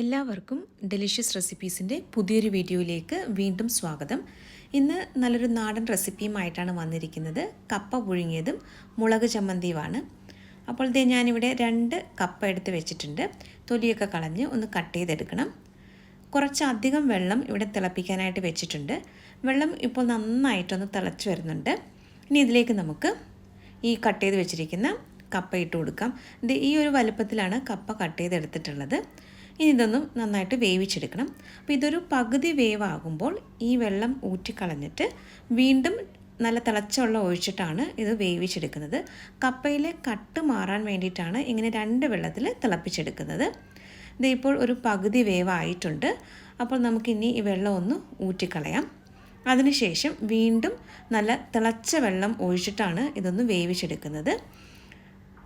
എല്ലാവർക്കും ഡെലിഷ്യസ് റെസിപ്പീസിന്റെ പുതിയൊരു വീഡിയോയിലേക്ക് വീണ്ടും സ്വാഗതം. ഇന്ന് നല്ലൊരു നാടൻ റെസിപ്പിയുമായിട്ടാണ് വന്നിരിക്കുന്നത്. കപ്പ പുഴുങ്ങിയതും മുളക് ചമ്മന്തിയുമാണ്. അപ്പോൾ ഇതേ ഞാനിവിടെ രണ്ട് കപ്പ എടുത്ത് വെച്ചിട്ടുണ്ട്. തൊലിയൊക്കെ കളഞ്ഞ് ഒന്ന് കട്ട് ചെയ്തെടുക്കണം. കുറച്ചധികം വെള്ളം ഇവിടെ തിളപ്പിക്കാനായിട്ട് വെച്ചിട്ടുണ്ട്. വെള്ളം ഇപ്പോൾ നന്നായിട്ടൊന്ന് തിളച്ച് വരുന്നുണ്ട്. ഇനി ഇതിലേക്ക് നമുക്ക് ഈ കട്ട് ചെയ്ത് വെച്ചിരിക്കുന്ന കപ്പ ഇട്ട് കൊടുക്കാം. ഇത് ഈ ഒരു വലുപ്പത്തിലാണ് കപ്പ കട്ട് ചെയ്തെടുത്തിട്ടുള്ളത്. ഇനി ഇതൊന്നും നന്നായിട്ട് വേവിച്ചെടുക്കണം. അപ്പോൾ ഇതൊരു പകുതി വേവാകുമ്പോൾ ഈ വെള്ളം ഊറ്റിക്കളഞ്ഞിട്ട് വീണ്ടും നല്ല തിളച്ച വെള്ളം ഒഴിച്ചിട്ടാണ് ഇത് വേവിച്ചെടുക്കുന്നത്. കപ്പയിലെ കട്ട് മാറാൻ വേണ്ടിയിട്ടാണ് ഇങ്ങനെ രണ്ട് വെള്ളത്തിൽ തിളപ്പിച്ചെടുക്കുന്നത്. ഇതിപ്പോൾ ഒരു പകുതി വേവായിട്ടുണ്ട്. അപ്പോൾ നമുക്കിനി ഈ വെള്ളം ഒന്ന് ഊറ്റിക്കളയാം. അതിനുശേഷം വീണ്ടും നല്ല തിളച്ച വെള്ളം ഒഴിച്ചിട്ടാണ് ഇതൊന്ന് വേവിച്ചെടുക്കുന്നത്.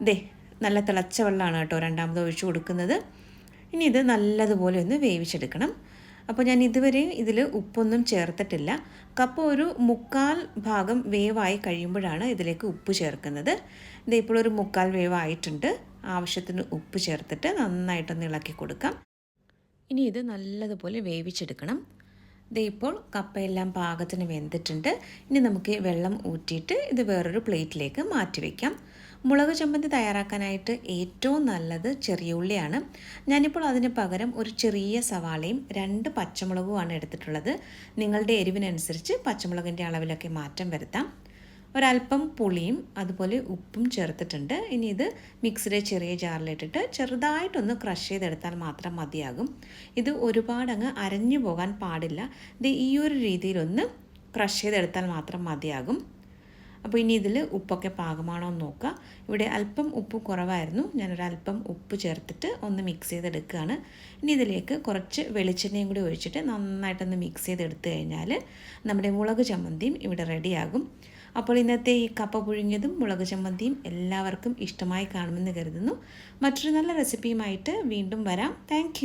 ദേ നല്ല തിളച്ച വെള്ളമാണ് കേട്ടോ രണ്ടാമത് ഒഴിച്ചു കൊടുക്കുന്നത്. ഇനി ഇത് നല്ലതുപോലെ ഒന്ന് വേവിച്ചെടുക്കണം. അപ്പോൾ ഞാൻ ഇതുവരെയും ഇതിൽ ഉപ്പൊന്നും ചേർത്തിട്ടില്ല. കപ്പ ഒരു മുക്കാൽ ഭാഗം വേവായി കഴിയുമ്പോഴാണ് ഇതിലേക്ക് ഉപ്പ് ചേർക്കുന്നത്. ഇത് ഇപ്പോൾ ഒരു മുക്കാൽ വേവായിട്ടുണ്ട്. ആവശ്യത്തിന് ഉപ്പ് ചേർത്തിട്ട് നന്നായിട്ടൊന്ന് ഇളക്കി കൊടുക്കാം. ഇനി ഇത് നല്ലതുപോലെ വേവിച്ചെടുക്കണം. ദേ ഇപ്പോൾ കപ്പയെല്ലാം പാകത്തിന് വെന്തിട്ടുണ്ട്. ഇനി നമുക്ക് വെള്ളം ഊറ്റിയിട്ട് ഇത് വേറൊരു പ്ലേറ്റിലേക്ക് മാറ്റി വയ്ക്കാം മുളക് ചമ്മന്തി തയ്യാറാക്കാനായിട്ട് ഏറ്റവും നല്ലത് ചെറിയ ഉള്ളിയാണ്. ഞാനിപ്പോൾ അതിന് പകരം ഒരു ചെറിയ സവാളയും രണ്ട് പച്ചമുളകുമാണ് എടുത്തിട്ടുള്ളത്. നിങ്ങളുടെ എരിവിനനുസരിച്ച് പച്ചമുളകിന്റെ അളവിലൊക്കെ മാറ്റം വരുത്താം. ഒരല്പം പുളിയും അതുപോലെ ഉപ്പും ചേർത്തിട്ടുണ്ട്. ഇനി ഇത് മിക്സിയുടെ ചെറിയ ജാറിലിട്ടിട്ട് ചെറുതായിട്ടൊന്ന് ക്രഷ് ചെയ്തെടുത്താൽ മാത്രം മതിയാകും. ഇത് ഒരുപാടങ്ങ് അരഞ്ഞു പോകാൻ പാടില്ല. ഇത് ഈ ഒരു രീതിയിലൊന്ന് ക്രഷ് ചെയ്തെടുത്താൽ മാത്രം മതിയാകും. അപ്പോൾ ഇനി ഇതിൽ ഉപ്പൊക്കെ പാകമാണോ എന്ന് നോക്കുക. ഇവിടെ അല്പം ഉപ്പ് കുറവായിരുന്നു. ഞാനൊരല്പം ഉപ്പ് ചേർത്തിട്ട് ഒന്ന് മിക്സ് ചെയ്തെടുക്കുകയാണ്. ഇനി ഇതിലേക്ക് കുറച്ച് വെളിച്ചെണ്ണയും കൂടി ഒഴിച്ചിട്ട് നന്നായിട്ടൊന്ന് മിക്സ് ചെയ്തെടുത്തു കഴിഞ്ഞാൽ നമ്മുടെ മുളക് ചമ്മന്തിയും ഇവിടെ റെഡിയാകും അപ്പോൾ ഇന്നത്തെ ഈ കപ്പ പുഴുങ്ങിയതും മുളക് ചമ്മന്തിയും എല്ലാവർക്കും ഇഷ്ടമായി കാണുമെന്ന് കരുതുന്നു. മറ്റൊരു നല്ല റെസിപ്പിയുമായിട്ട് വീണ്ടും വരാം. താങ്ക്